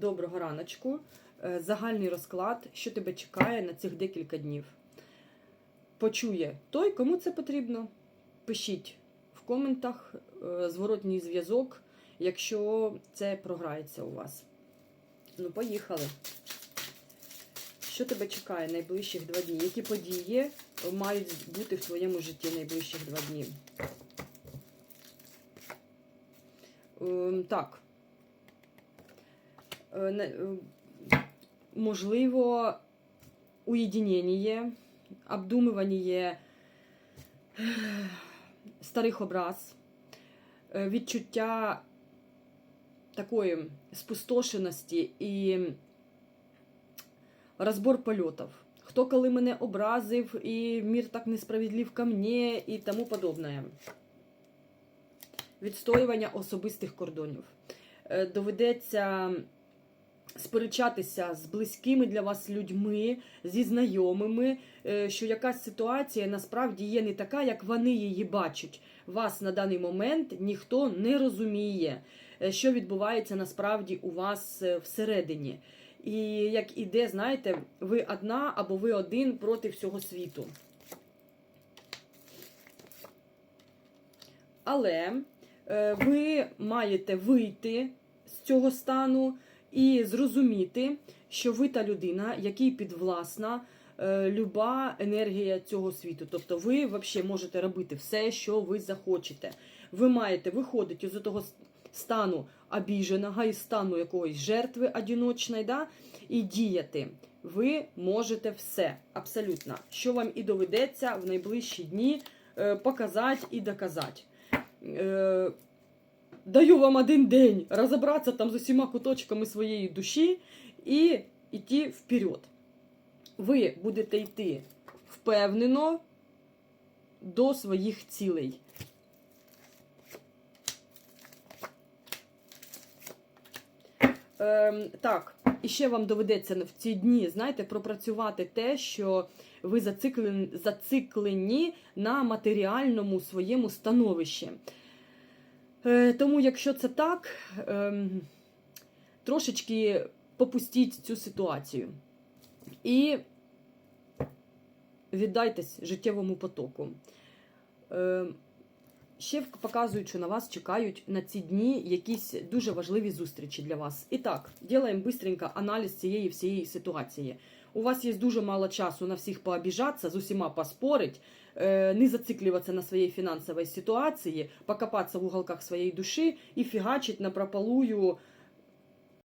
Доброго раночку. Е, Загальний розклад, що тебе чекає на цих декілька днів. Почує той, кому це потрібно. Пишіть в коментах е, зворотній зв'язок, якщо це програється у вас. Ну, поїхали. Що тебе чекає найближчих два дні? Які події мають бути в твоєму житті найближчих два дні? Ем, Так. Е, е, Можливо, уєдинення, обдумування старих образ, е, відчуття такої спустошеності і розбор польотів. Хто коли мене образив, і мір так несправедлив ко мне, і тому подобне. Відстоювання особистих кордонів. Е, Доведеться сперечатися з близькими для вас людьми, зі знайомими, е, що якась ситуація насправді є не така, як вони її бачать. Вас на даний момент ніхто не розуміє, е, що відбувається насправді у вас е, всередині. І як іде, знаєте, ви одна або ви один проти всього світу. Але ви маєте вийти з цього стану і зрозуміти, що ви та людина, якій підвласна е, люба енергія цього світу. Тобто ви взагалі можете робити все, що ви захочете. Ви маєте виходити з того стану обіженого і стану якоїсь жертви одиночної, да, і діяти. Ви можете все, абсолютно, що вам і доведеться в найближчі дні е, показати і доказати. Даю вам один день розібратися там з усіма куточками своєї душі і йти вперед. Ви будете йти впевнено до своїх цілей. Ем, так, і ще вам доведеться в ці дні, знаєте, пропрацювати те, що ви зациклені, зациклені на матеріальному своєму становищі. Е, Тому, якщо це так, ем, трошечки попустіть цю ситуацію і віддайтесь життєвому потоку. Ем, Ще показують, що на вас чекають на ці дні якісь дуже важливі зустрічі для вас. І так, ділаємо бистренько аналіз цієї всієї ситуації. У вас є дуже мало часу на всіх пообіжатися, з усіма поспорить, е, не зациклюватися на своїй фінансовій ситуації, покопатися в уголках своєї душі і фігачить на прополую